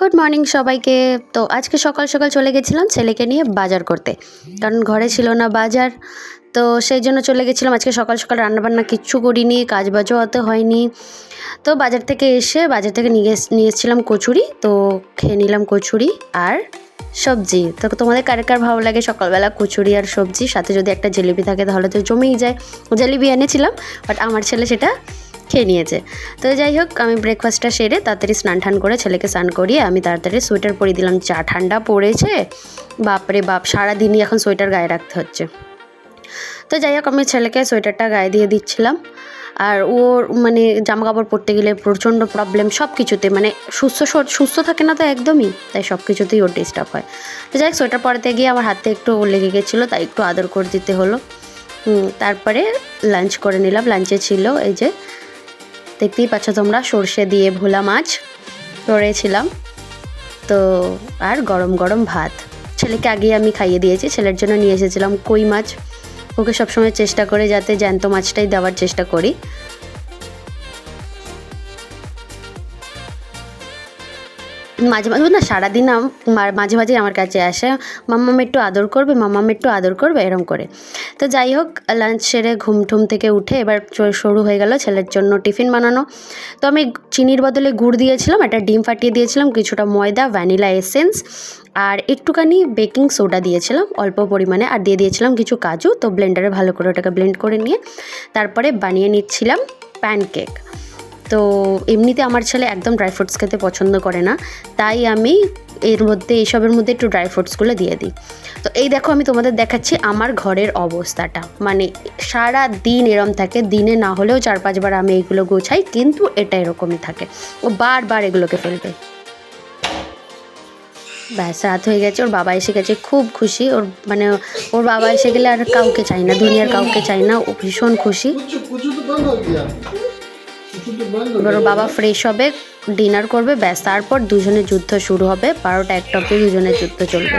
Good morning সবাইকে। তো আজকে সকাল সকাল চলে গেছিলাম ছেলেকে নিয়ে বাজার করতে। কারণ ঘরে ছিল না বাজার, তো সেই জন্য চলে গেছিলাম। আজকে সকাল সকাল রান্নাবান্না কিচ্ছু করিনি, কাজ বাজও অত হয়নি। তো বাজার থেকে এসে বাজার থেকে নিয়ে নিয়ে এসেছিলাম কচুরি, তো খেয়ে নিলাম কচুরি আর সবজি। তো তোমাদের কার কার ভালো লাগে সকালবেলা কচুরি আর সবজি? সাথে যদি একটা জিলিপি থাকে তাহলে তো জমেই যায়। জিলিপি এনেছিলাম বাট আমার ছেলে সেটা খেয়ে নিয়েছে। তো যাই হোক, আমি ব্রেকফাস্টটা সেরে তাড়াতাড়ি স্নান টান করে ছেলেকে স্নান করিয়ে আমি তাড়াতাড়ি সোয়েটার পরিয়ে দিলাম। চা ঠান্ডা পড়েছে। বাপরে বাপ, সারাদিনই এখন সোয়েটার গায়ে রাখতে হচ্ছে। তো যাই হোক, আমি ছেলেকে সোয়েটারটা গায়ে দিয়ে দিচ্ছিলাম। আর ওর মানে জামা কাপড় পরতে গেলে প্রচণ্ড প্রবলেম সব কিছুতে মানে সুস্থ সুস্থ থাকে না তো একদমই, তাই সব কিছুতেই ওর ডিস্টার্ব হয়। তো যাই হোক সোয়েটার পরাতে গিয়ে আমার হাতে একটু লেগে গেছিল, তাই একটু আদর করে দিতে হলো। তারপরে লাঞ্চ করে নিলাম। লাঞ্চে ছিল এই যে দেখতেই পাচ্ছ তোমরা সর্ষে দিয়ে ভোলা মাছ করেছিলাম। তো আর গরম গরম ভাত। ছেলেকে আগে আমি খাইয়ে দিয়েছি, ছেলের জন্য নিয়ে এসেছিলাম কই মাছ। ওকে সবসময় চেষ্টা করে যাতে জ্যান্ত মাছটাই দেওয়ার চেষ্টা করি। মাঝে মাঝে, না, সারাদিন মাঝে মাঝে আমার কাছে আসে মাম্মাম একটু আদর করবে মাম্মাম একটু আদর করবে, এরম করে। তো যাই হোক লাঞ্চ সেরে ঘুম ঠুম থেকে উঠে এবার শুরু হয়ে গেল ছেলের জন্য টিফিন বানানো। তো আমি চিনির বদলে গুড় দিয়েছিলাম, একটা ডিম ফাটিয়ে দিয়েছিলাম, কিছুটা ময়দা, ভ্যানিলা এসেন্স, আর একটুখানি বেকিং সোডা দিয়েছিলাম, অল্প পরিমাণে, আর দিয়ে দিয়েছিলাম কিছু কাজু। তো ব্লেন্ডারে ভালো করে ওটাকে ব্লেন্ড করে নিয়ে, তারপরে বানিয়ে নিচ্ছিলাম প্যানকেক তো এমনিতে আমার ছেলে একদম ড্রাই ফ্রুটস খেতে পছন্দ করে না। তাই আমি এর মধ্যে এইসবের মধ্যে একটু ড্রাই ফ্রুটসগুলো দিয়ে দিই। তো এই দেখো আমি তোমাদের দেখাচ্ছি আমার ঘরের অবস্থাটা। মানে সারা দিন এরম থাকে, দিনে না হলেও চার পাঁচবার আমি এইগুলো গোছাই, কিন্তু এটা এরকমই থাকে। ও বারবার এগুলোকে ফেলবে। ব্যাস, রাত হয়ে গেছে, ওর বাবা এসে গেছে, খুব খুশি। ওর মানে ওর বাবা এসে গেলে আর কাউকে চাই না, দুনিয়ার কাউকে চাই না, ও ভীষণ খুশি। ওর বাবা ফ্রেশ হবে ডিনার করবে ব্যাস তারপর দুজনের যুদ্ধ শুরু হবে বারোটা একটা অব্দি দুজনের যুদ্ধ চলবে